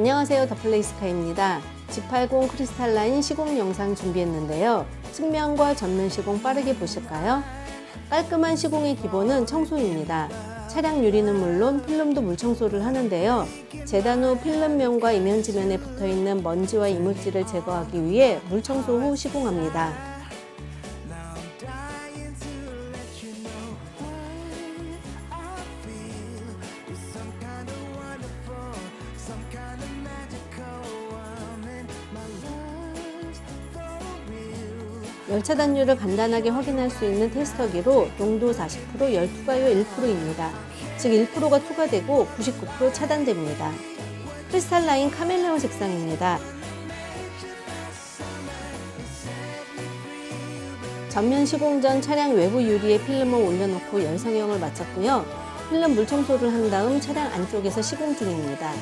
안녕하세요. 더플레이스카입니다. G80 크리스탈라인 시공 영상 준비했는데요. 측면과 전면 시공 빠르게 보실까요? 깔끔한 시공의 기본은 청소입니다. 차량 유리는 물론 필름도 물 청소를 하는데요. 재단 후 필름면과 이면지면에 붙어 있는 먼지와 이물질을 제거하기 위해 물 청소 후 시공합니다. 열차 단류를 간단하게 확인할 수 있는 테스터기로 농도 40%, 열투가율 1%입니다. 즉 1%가 투과되고 99% 차단됩니다. 크리스탈 라인 카멜레온 색상입니다. 전면 시공 전 차량 외부 유리에 필름을 올려놓고 열성형을 마쳤고요. 필름 물 청소를 한 다음 차량 안쪽에서 시공 중입니다.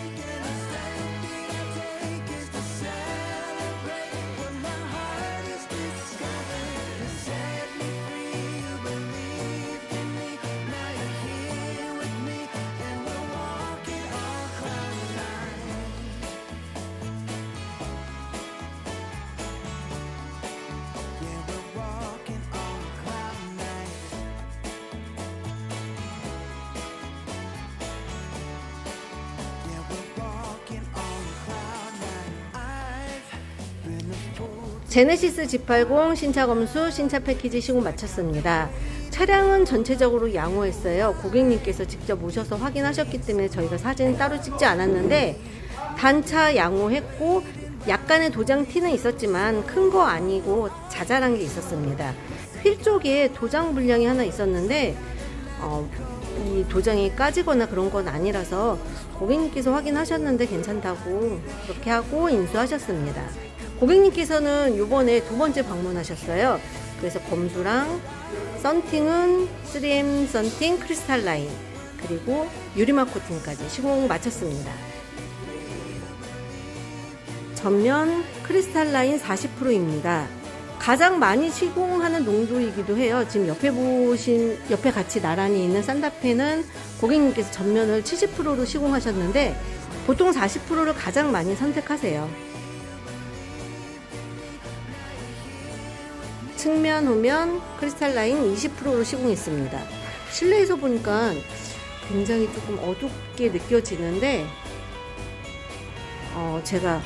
제네시스 G80 신차 검수 신차 패키지 시공 마쳤습니다. 차량은 전체적으로 양호했어요. 고객님께서 직접 오셔서 확인하셨기 때문에 저희가 사진 따로 찍지 않았는데 단차 양호했고 약간의 도장 티는 있었지만 큰 거 아니고 자잘한 게 있었습니다. 휠 쪽에 도장 불량이 하나 있었는데 어, 이 도장이 까지거나 그런 건 아니라서 고객님께서 확인하셨는데 괜찮다고 그렇게 하고 인수하셨습니다. 고객님께서는 이번에 두 번째 방문하셨어요. 그래서 검수랑 썬팅은 3M 썬팅 크리스탈 라인 그리고 유리막 코팅까지 시공 마쳤습니다. 전면 크리스탈 라인 40%입니다. 가장 많이 시공하는 농도이기도 해요. 지금 옆에 보신 옆에 같이 나란히 있는 산타페는 고객님께서 전면을 70%로 시공하셨는데 보통 40%를 가장 많이 선택하세요. 측면 후면 크리스탈 라인 20%로 시공했습니다. 실내에서 보니까 굉장히 조금 어둡게 느껴지는데 어, 제가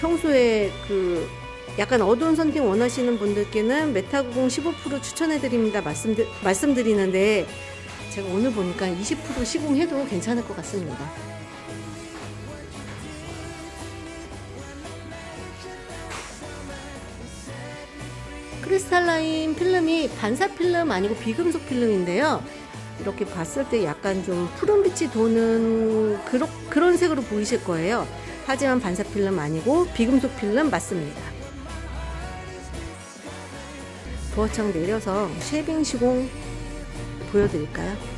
평소에 그 약간 어두운 선팅 원하시는 분들께는 메타구공 15% 추천해드립니다. 말씀드, 말씀드리는데 제가 오늘 보니까 20% 시공해도 괜찮을 것 같습니다. 크리스탈라인 필름이 반사 필름 아니고 비금속 필름인데요. 이렇게 봤을 때 약간 좀 푸른빛이 도는 그런, 그런 색으로 보이실 거예요. 하지만 반사 필름 아니고 비금속 필름 맞습니다. 도어창 내려서 쉐빙 시공 보여드릴까요?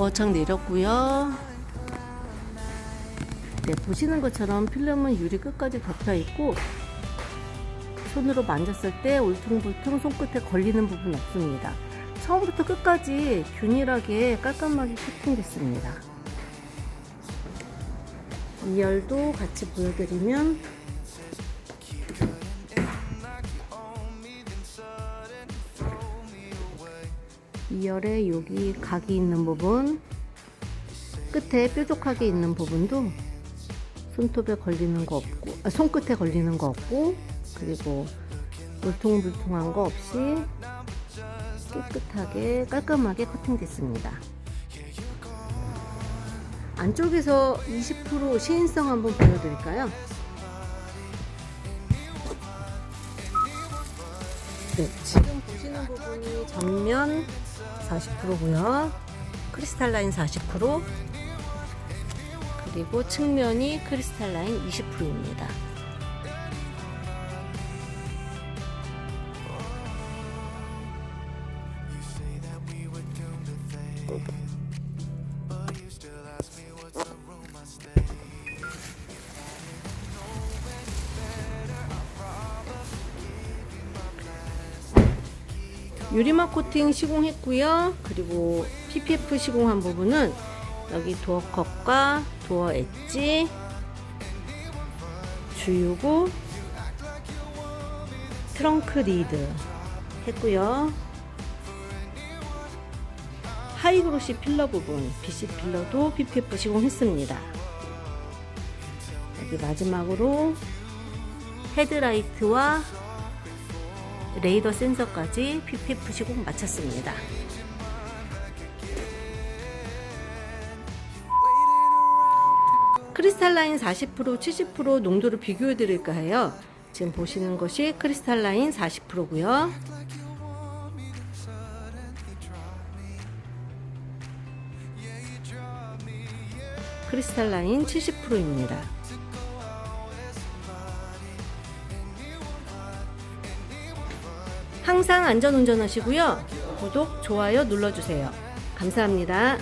도어창 내렸고요. 네, 보시는 것처럼 필름은 유리 끝까지 덮여 있고 손으로 만졌을 때 울퉁불퉁 손끝에 걸리는 부분 없습니다. 처음부터 끝까지 균일하게 깔끔하게 코팅됐습니다. 2열도 같이 보여드리면 이열에 여기 각이 있는 부분 끝에 뾰족하게 있는 부분도 손톱에 걸리는 거 없고 아, 손끝에 걸리는 거 없고 그리고 울퉁불퉁한 거 없이 깨끗하게 깔끔하게 커팅됐습니다. 안쪽에서 20% 시인성 한번 보여드릴까요? 네, 지금 보시는 부분이 전면 40%고요. 크리스탈 라인 40% 그리고 측면이 크리스탈 라인 20%입니다. 유리막 코팅 시공했고요. 그리고 PPF 시공한 부분은 여기 도어 컵과 도어 엣지, 주유구, 트렁크 리드 했고요. 하이그로시 필러 부분, BC 필러도 PPF 시공했습니다. 여기 마지막으로 헤드라이트와 레이더 센서까지 PPF 시공 마쳤습니다. 크리스탈라인 40% 70% 농도를 비교해 드릴까 해요. 지금 보시는 것이 크리스탈라인 40%고요. 크리스탈라인 70%입니다. 항상 안전 운전하시고요. 구독, 좋아요 눌러주세요. 감사합니다.